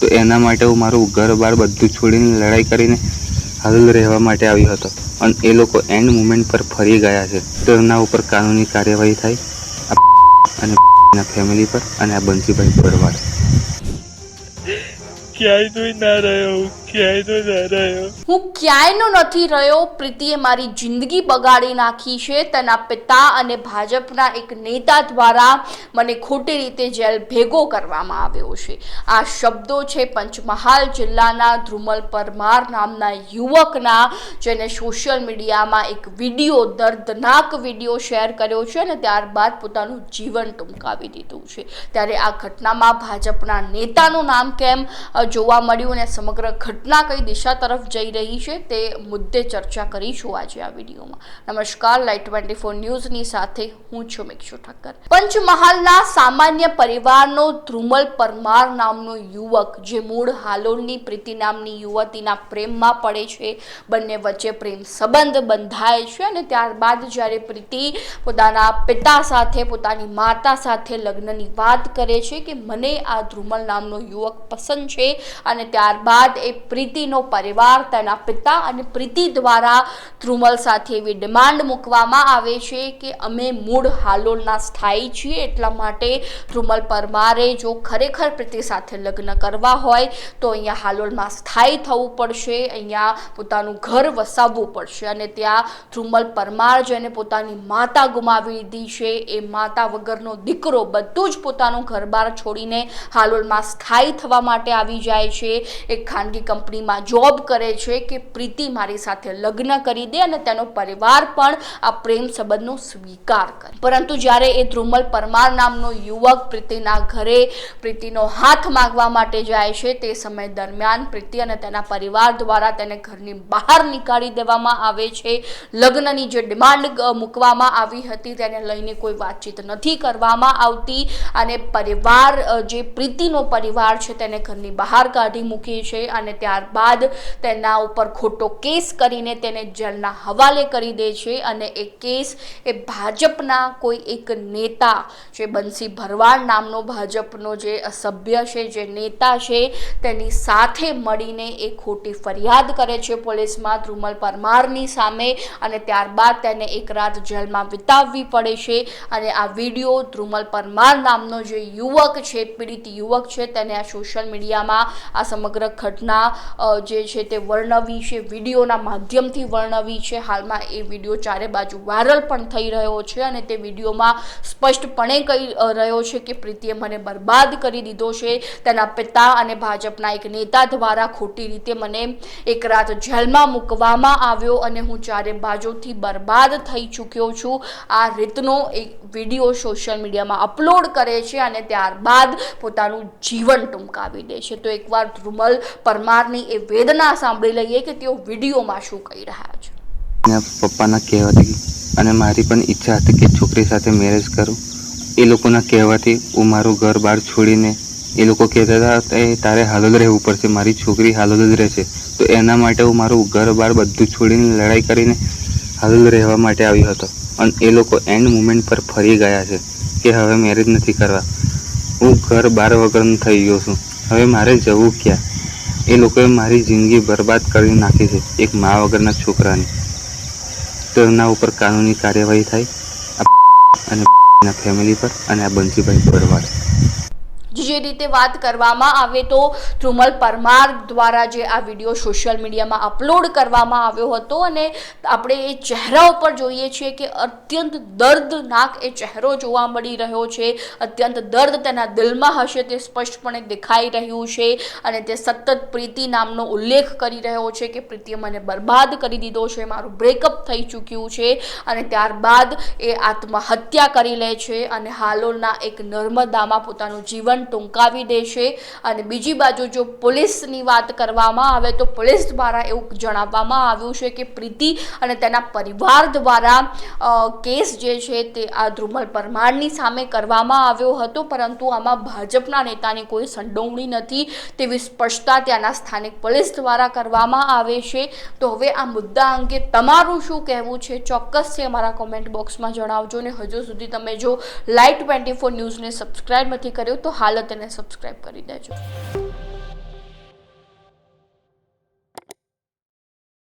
તો એના માટે હું મારું ઘર બાર બધું છોડીને લડાઈ કરીને હાલ રહેવા માટે આવ્યો હતો. અને એ લોકો એન્ડ મુમેન્ટ પર ફરી ગયા છે. તો એમના ઉપર કાનૂની કાર્યવાહી થાય અને એના ફેમિલી પર અને આ બંસીભાઈ પરિવાર. ક્યાંય તો ના રહ્યો હું ક્યાંયનો નથી રહ્યો, પ્રીતિએ મારી જિંદગી બગાડી નાખી છે. તેના પિતા અને ભાજપના એક નેતા દ્વારા મને ખોટી રીતે જેલ ભેગો કરવામાં આવ્યો છે. આ શબ્દો છે પંચમહાલ જિલ્લાના ધ્રુમલ પરમાર નામના યુવકના, જેને સોશિયલ મીડિયામાં એક વીડિયો, દર્દનાક વીડિયો શેર કર્યો છે અને ત્યારબાદ પોતાનું જીવન ટૂંકાવી દીધું છે. ત્યારે આ ઘટનામાં ભાજપના નેતાનું નામ કેમ જોવા મળ્યું અને સમગ્ર ઘટના કઈ દિશા તરફ જઈ રહી છે તે મુદ્દે ચર્ચા કરીશું આજે આ વિડીયોમાં. નમસ્કાર લાઈટ ટ્વેન્ટી ફોર ન્યૂઝની સાથે હું છું મિક્ષુ ઠક્કર. પંચમહાલના સામાન્ય પરિવારનો ધ્રુમલ પરમાર નામનો યુવક, જે મૂળ હાલોલની પ્રીતિ નામની યુવતીના પ્રેમમાં પડે છે, બંને વચ્ચે પ્રેમ સંબંધ બંધાય છે અને ત્યારબાદ જ્યારે પ્રીતિ પોતાના પિતા સાથે, પોતાની માતા સાથે લગ્નની વાત કરે છે કે, મને આ ધ્રુમલ નામનો યુવક પસંદ છે. અને ત્યારબાદ એ પ્રીતિનો પરિવાર, તેના પિતા અને પ્રીતિ દ્વારા ધ્રુમલ સાથે એવી ડિમાન્ડ મૂકવામાં આવે છે કે અમે મૂળ હાલોલના સ્થાયી છીએ એટલા માટે ધ્રુમલ પરમારે જો ખરેખર પ્રીતિ સાથે લગ્ન કરવા હોય તો અહીંયા હાલોલમાં સ્થાયી થવું પડશે, અહીંયા પોતાનું ઘર વસાવવું પડશે અને ત્યાં ધ્રુમલ પરમાર જેને પોતાની માતા ગુમાવી દીધી છે, એ માતા વગરનો દીકરો બધું જ પોતાનું ઘરબાર છોડીને હાલોલમાં સ્થાયી થવા માટે આવી જાય છે. એક ખાનગી કંપનીમાં જોબ કરે છે કે પ્રીતિ મારી સાથે લગ્ન કરી દે અને તેનો પરિવાર પણ આ પ્રેમ સંબંધનો સ્વીકાર કરે. પરંતુ જ્યારે એ ધ્રુમલ પરમાર નામનો યુવક પ્રીતિના ઘરે પ્રીતિનો હાથ માગવા માટે જાય છે, તે સમય દરમિયાન પ્રીતિ અને તેના પરિવાર દ્વારા તેને ઘરની બહાર નીકાળી દેવામાં આવે છે. લગ્નની જે ડિમાન્ડ મૂકવામાં આવી હતી તેને લઈને કોઈ વાતચીત નથી કરવામાં આવતી અને પરિવાર જે પ્રીતિનો પરિવાર છે તેને ઘરની બહાર કાઢી મૂકી છે અને ત્યારબાદ તેના ઉપર ખોટો કેસ કરીને તેને જેલના હવાલે કરી દે છે અને એ કેસ એ ભાજપના કોઈ એક નેતા જે બંસી ભરવાડ નામનો ભાજપનો જે સભ્ય છે, જે નેતા છે, તેની સાથે મળીને એ ખોટી ફરિયાદ કરે છે પોલીસમાં ધ્રુમલ પરમારની સામે અને ત્યારબાદ તેને એક રાત જેલમાં વિતાવવી પડે છે અને આ વીડિયો ધ્રુમલ પરમાર નામનો જે યુવક છે, પીડિત યુવક છે, તેને આ સોશિયલ મીડિયામાં આ સમગ્ર ઘટના જે છે તે વર્ણવી છે, વિડીયોના માધ્યમથી વર્ણવી છે. હાલમાં એ વીડિયો ચારે બાજુ વાયરલ પણ થઈ રહ્યો છે અને તે વિડીયોમાં સ્પષ્ટપણે કહી રહ્યો છે કે પ્રીતિએ મને બરબાદ કરી દીધો છે. તેના પિતા અને ભાજપના એક નેતા દ્વારા ખોટી રીતે મને એક રાત જેલમાં મૂકવામાં આવ્યો અને હું ચારે બાજુથી બરબાદ થઈ ચૂક્યો છું. આ રીતનો એક વીડિયો સોશિયલ મીડિયામાં અપલોડ કરે છે અને ત્યારબાદ પોતાનું જીવન ટૂંકાવી દે છે. તો એકવાર ધ્રુમલ પરમારની એ વેદના સાંભળી લઈએ કે તેઓ વિડીયોમાં શું કહી રહ્યા છે. પપ્પાના કહેવાથી અને મારી પણ ઈચ્છા હતી કે છોકરી સાથે મેરેજ કરું. એ લોકોના કહેવાથી હું મારું ઘર બહાર છોડીને એ લોકો કહેતા હતા "એ તારે હાલોલ રહેવું પડશે, મારી છોકરી હાલોલ જ રહેશે. તો એના માટે હું મારું ઘર બહાર બધું છોડીને લડાઈ કરીને હાલોલ રહેવા માટે આવ્યો હતો. અને એ લોકો એન્ડ મુમેન્ટ પર ફરી ગયા છે કે હવે મેરેજ નથી કરવા. હું ઘર બાર વગરનું થઈ ગયો છું. હવે મારે જવું ક્યાં? એ લોકોએ મારી જિંદગી બરબાદ કરી નાખી છે, એક મા વગરના છોકરાની. તો એમના ઉપર કાનૂની કાર્યવાહી થાય અને ફેમિલી પર અને આ બંસીભાઈ પરિવાર. જે રીતે વાત કરવામાં આવે તો ધ્રુમલ પરમાર દ્વારા જે આ વીડિયો સોશિયલ મીડિયામાં અપલોડ કરવામાં આવ્યો હતો અને આપણે એ ચહેરા ઉપર જોઈએ છીએ કે અત્યંત દર્દનાક એ ચહેરો જોવા મળી રહ્યો છે. અત્યંત દર્દ તેના દિલમાં હશે તે સ્પષ્ટપણે દેખાઈ રહ્યું છે અને તે સતત પ્રીતિ નામનો ઉલ્લેખ કરી રહ્યો છે કે પ્રીતિએ મને બરબાદ કરી દીધો છે, મારું બ્રેકઅપ થઈ ચૂક્યું છે અને ત્યારબાદ એ આત્મહત્યા કરી લે છે અને હાલોલના એક નર્મદામાં પોતાનું જીવન ટૂંકાવી દેશે. અને બીજી બાજુ જો પોલીસની વાત કરવામાં આવે તો પોલીસ દ્વારા એવું જણાવવામાં આવ્યું છે કે પ્રીતિ અને તેના પરિવાર દ્વારા કેસ જે છે તે આ ધ્રુમલ પરમારની સામે કરવામાં આવ્યો હતો. પરંતુ આમાં ભાજપના નેતાની કોઈ સંડોવણી નથી. તેવી સ્પષ્ટતા ત્યાંના સ્થાનિક પોલીસ દ્વારા કરવામાં આવે છે. તો હવે આ મુદ્દા અંગે તમારું શું કહેવું છે? ચોક્કસથી અમારા કોમેન્ટ બોક્સમાં જણાવજો. ને હજુ સુધી તમે જો લાઈટ ટ્વેન્ટી ફોર ન્યૂઝને સબસ્ક્રાઈબ નથી કર્યો તો હાલ તેને સબસ્ક્રાઈબ કરી દેજો.